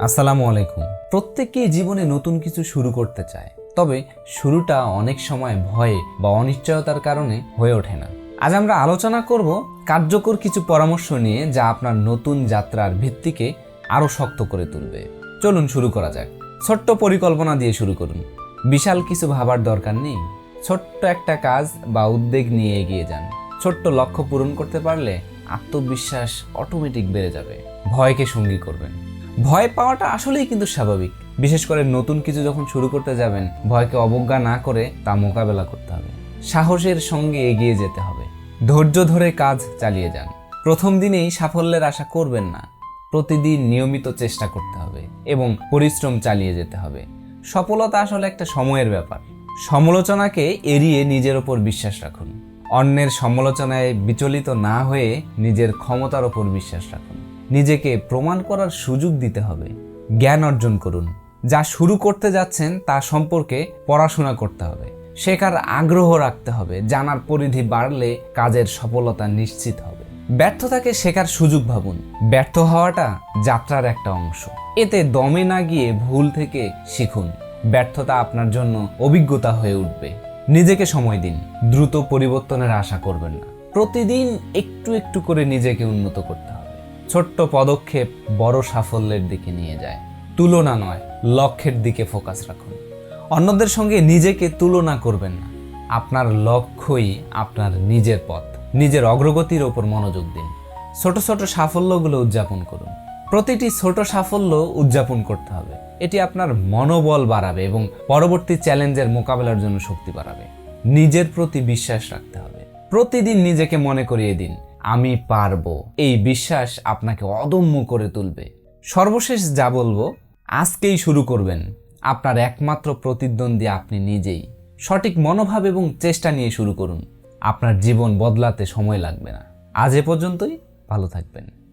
আসসালামু আলাইকুম। প্রত্যেকেই জীবনে নতুন কিছু শুরু করতে চায়, তবে শুরুটা অনেক সময় ভয়ে বা অনিশ্চয়তার কারণে হয়ে ওঠে না। আজ আমরা আলোচনা করব কার্যকর কিছু পরামর্শ নিয়ে যা আপনার নতুন যাত্রার ভিত্তিকে আরও শক্ত করে তুলবে। চলুন শুরু করা যাক। ছোট্ট পরিকল্পনা দিয়ে শুরু করুন। বিশাল কিছু ভাবার দরকার নেই। ছোট্ট একটা কাজ বা উদ্বেগ নিয়ে এগিয়ে যান। ছোট্ট লক্ষ্য পূরণ করতে পারলে আত্মবিশ্বাস অটোমেটিক বেড়ে যাবে। ভয়কে সঙ্গী করবেন। ভয় পাওয়াটা আসলেই কিন্তু স্বাভাবিক। বিশেষ করে নতুন কিছু যখন শুরু করতে যাবেন, ভয়কে অবজ্ঞা না করে তা মোকাবেলা করতে হবে। সাহসের সঙ্গে এগিয়ে যেতে হবে। ধৈর্য ধরে কাজ চালিয়ে যান। প্রথম দিনেই সাফল্যের আশা করবেন না। প্রতিদিন নিয়মিত চেষ্টা করতে হবে এবং পরিশ্রম চালিয়ে যেতে হবে। সফলতা আসলে একটা সময়ের ব্যাপার। সমালোচনাকে এড়িয়ে নিজের ওপর বিশ্বাস রাখুন। অন্যের সমালোচনায় বিচলিত না হয়ে নিজের ক্ষমতার ওপর বিশ্বাস রাখুন। নিজেকে প্রমাণ করার সুযোগ দিতে হবে। জ্ঞান অর্জন করুন। যা শুরু করতে যাচ্ছেন, তা সম্পর্কে পড়াশোনা করতে হবে। শেখার আগ্রহ রাখতে হবে। জানার পরিধি বাড়লে কাজের সফলতা নিশ্চিত হবে। ব্যর্থতাকে শেখার সুযোগ ভাবুন। ব্যর্থ হওয়াটা যাত্রার একটা অংশ। এতে দমে না গিয়ে ভুল থেকে শিখুন। ব্যর্থতা আপনার জন্য অভিজ্ঞতা হয়ে উঠবে। নিজেকে সময় দিন। দ্রুত পরিবর্তনের আশা করবেন না। প্রতিদিন একটু একটু করে নিজেকে উন্নত করতে ছোট্ট পদক্ষেপ বড় সাফল্যের দিকে নিয়ে যায়। তুলনা নয়, লক্ষ্যের দিকে ফোকাস রাখুন। অন্যদের সঙ্গে নিজেকে তুলনা করবেন না। আপনার লক্ষ্যই আপনার নিজের পথ। নিজের অগ্রগতির ওপর মনোযোগ দিন। ছোট ছোট সাফল্যগুলো উদযাপন করুন। প্রতিটি ছোট সাফল্য উদযাপন করতে হবে। এটি আপনার মনোবল বাড়াবে এবং পরবর্তী চ্যালেঞ্জের মোকাবেলার জন্য শক্তি বাড়াবে। নিজের প্রতি বিশ্বাস রাখতে হবে। প্রতিদিন নিজেকে মনে করিয়ে দিন। আমি পারব। এই বিশ্বাস আপনাকে অদম্য করে তুলবে। সর্বশেষ যা বলব, আজকেই শুরু করবেন। আপনার একমাত্র প্রতিদ্বন্দ্বী আপনি নিজেই। সঠিক মনোভাব এবং চেষ্টা নিয়ে শুরু করুন। আপনার জীবন বদলাতে সময় লাগবে না। আজ এ পর্যন্তই, ভালো থাকবেন।